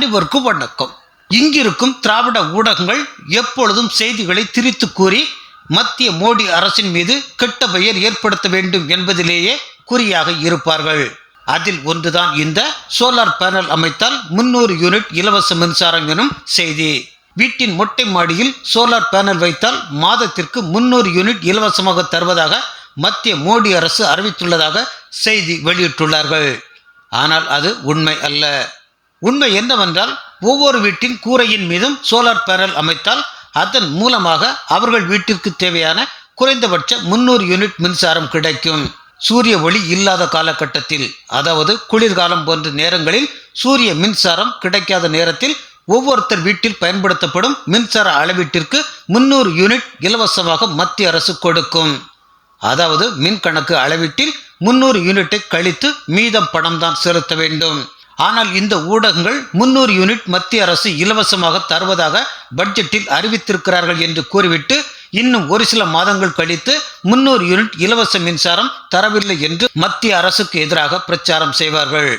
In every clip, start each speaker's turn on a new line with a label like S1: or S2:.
S1: அனைவருக்கும் வணக்கம் இங்கிருக்கும் திராவிட ஊடகங்கள் எப்பொழுதும் செய்திகளை திரித்து கூறி மத்திய மோடி அரசின் மீது கெட்ட பெயர் ஏற்படுத்த வேண்டும் என்பதிலேயே குறியாக இருப்பார்கள். அதில் ஒன்றுதான் இந்த சோலார் பேனல் அமைத்தால் முன்னூறு யூனிட் இலவச மின்சாரம் எனும் செய்தி. வீட்டின் மொட்டை மாடியில் சோலார் பேனல் வைத்தால் மாதத்திற்கு முன்னூறு யூனிட் இலவசமாக தருவதாக மத்திய மோடி அரசு அறிவித்துள்ளதாக செய்தி வெளியிட்டுள்ளார்கள். ஆனால் அது உண்மை அல்ல. உண்மை என்னவென்றால் ஒவ்வொரு வீட்டின் கூரையின் மீதும் சோலார் பேனல் அமைத்தால் அதன் மூலமாக அவர்கள் வீட்டிற்கு தேவையான குறைந்தபட்ச முன்னூறு யூனிட் மின்சாரம் கிடைக்கும். சூரிய ஒளி இல்லாத காலகட்டத்தில் அதாவது குளிர்காலம் போன்ற நேரங்களில் சூரிய மின்சாரம் கிடைக்காத நேரத்தில் ஒவ்வொருத்தர் வீட்டில் பயன்படுத்தப்படும் மின்சார அளவீட்டிற்கு முன்னூறு யூனிட் இலவசமாக மத்திய அரசு கொடுக்கும். அதாவது மின் கணக்கு அளவீட்டில் முன்னூறு யூனிட்டை கழித்து மீதம் பணம் தான் செலுத்த வேண்டும். ஆனால் இந்த ஊடகங்கள் முன்னூறு யூனிட் மத்திய அரசு இலவசமாக தருவதாக பட்ஜெட்டில் அறிவித்திருக்கிறார்கள் என்று கூறிவிட்டு இன்னும் ஒரு சில மாதங்கள் கழித்து முன்னூறு யூனிட் இலவச மின்சாரம் தரவில்லை என்று மத்திய அரசுக்கு எதிராக பிரச்சாரம் செய்வார்கள்.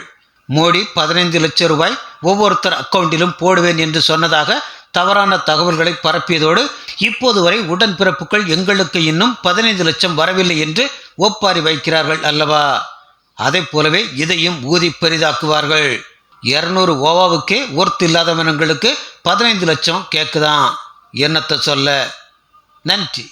S1: மோடி பதினைந்து லட்சம் ரூபாய் ஒவ்வொருத்தர் அக்கவுண்டிலும் போடுவேன் என்று சொன்னதாக தவறான தகவல்களை பரப்பியதோடு இப்போது வரை உடன்பிறப்புகள் எங்களுக்கு இன்னும் பதினைந்து லட்சம் வரவில்லை என்று ஒப்பாரி வைக்கிறார்கள் அல்லவா? அதை போலவே இதையும் ஊதி பெரிதாக்குவார்கள். இருநூறு ஓவாவுக்கே ஒர்த் இல்லாதவனங்களுக்கு பதினைந்து லட்சம் கேட்குதான் என்னத்தை சொல்ல? நன்றி.